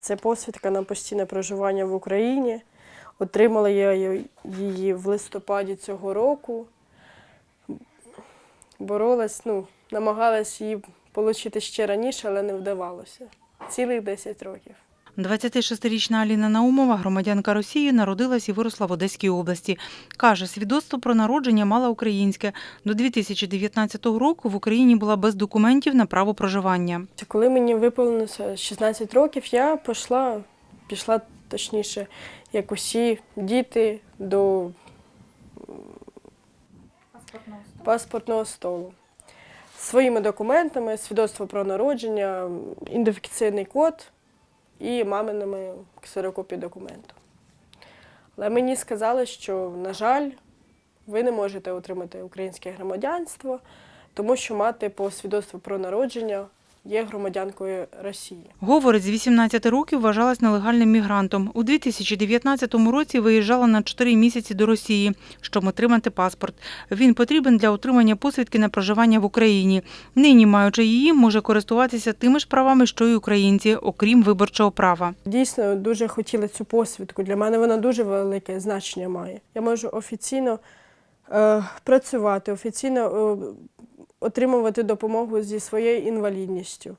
Це посвідка на постійне проживання в Україні. Отримала я її в листопаді цього року. Боролась, ну, намагалась її отримати ще раніше, але не вдавалося. Цілих 10 років. 26-річна Аліна Наумова, громадянка Росії, народилась і виросла в Одеській області. Каже, свідоцтво про народження мала українське. До 2019 року в Україні була без документів на право проживання. Коли мені виповнилося 16 років, я пішла, пішла точніше, як усі діти, до паспортного столу. Своїми документами, свідоцтво про народження, ідентифікаційний код і маминими ксерокопії документу. Але мені сказали, що, на жаль, ви не можете отримати українське громадянство, тому що мати по свідоцтву про народження є громадянкою Росії. Говорить, з 18 років вважалась нелегальним мігрантом. У 2019 році виїжджала на 4 місяці до Росії, щоб отримати паспорт. Він потрібен для отримання посвідки на проживання в Україні. Нині, маючи її, може користуватися тими ж правами, що й українці, окрім виборчого права. Дійсно, дуже хотіла цю посвідку. Для мене вона дуже велике значення має. Я можу офіційно е, працювати, офіційно е, отримувати допомогу зі своєю інвалідністю.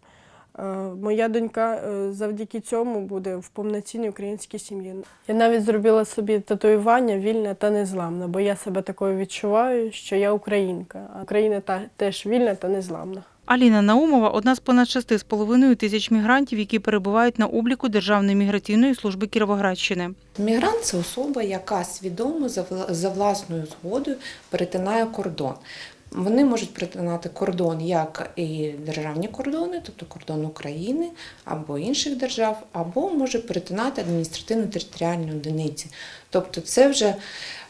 Е, моя донька е, завдяки цьому буде в повноцінній українській сім'ї. Я навіть зробила собі татуювання вільна та незламна, бо я себе такою відчуваю, що я українка, а Україна та, теж вільна та незламна. Аліна Наумова одна з понад 6,5 тисяч мігрантів, які перебувають на обліку Державної міграційної служби Кіровоградщини. Мігрант це особа, яка свідомо за власною згодою перетинає кордон. Вони можуть перетинати кордон як і державні кордони, тобто кордон України або інших держав, або може перетинати адміністративно-територіальні одиниці. Тобто це вже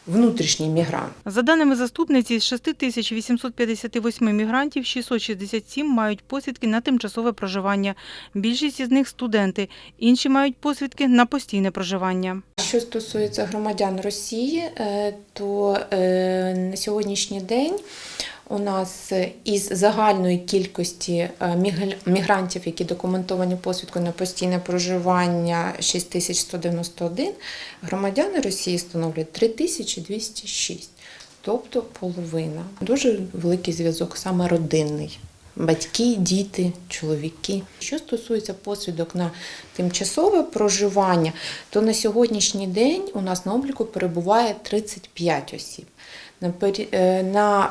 внутрішній мігрант. За даними заступниці, з 6858 мігрантів 667 мають посвідки на тимчасове проживання. Більшість із них студенти, інші мають посвідки на постійне проживання. Що стосується громадян Росії, е, то е, на сьогоднішній день у нас е, із загальної кількості е, мігрантів, які документовані посвідкою на постійне проживання 6191, громадяни Росії становлять 3206, тобто половина. Дуже великий зв'язок саме родинний. Батьки, діти, чоловіки. Що стосується посвідок на тимчасове проживання, то на сьогоднішній день у нас на обліку перебуває 35 осіб. На е, На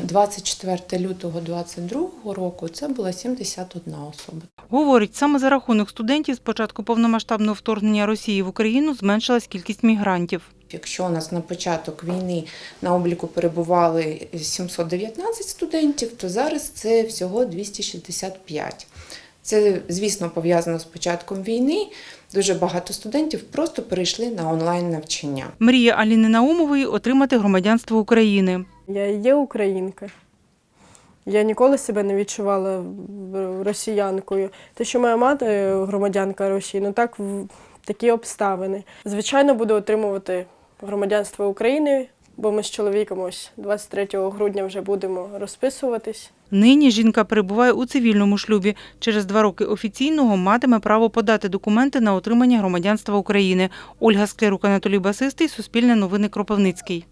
е, 24 лютого 2022 року це була 71 особа. Говорить, саме за рахунок студентів з початку повномасштабного вторгнення Росії в Україну зменшилась кількість мігрантів. Якщо у нас на початок війни на обліку перебували 719 студентів, то зараз це всього 265. Це, звісно, пов'язано з початком війни. Дуже багато студентів просто перейшли на онлайн навчання. Мрія Аліни Наумової отримати громадянство України. Я є українка. Я ніколи себе не відчувала росіянкою. Те, що моя мати громадянка Росії, ну так в такі обставини. Звичайно, буду отримувати громадянство України, бо ми з чоловіком ось 23 грудня вже будемо розписуватись. Нині жінка перебуває у цивільному шлюбі. Через два роки офіційного матиме право подати документи на отримання громадянства України. Ольга Склярук, Анатолій Басистий, Суспільне новини Кропивницький.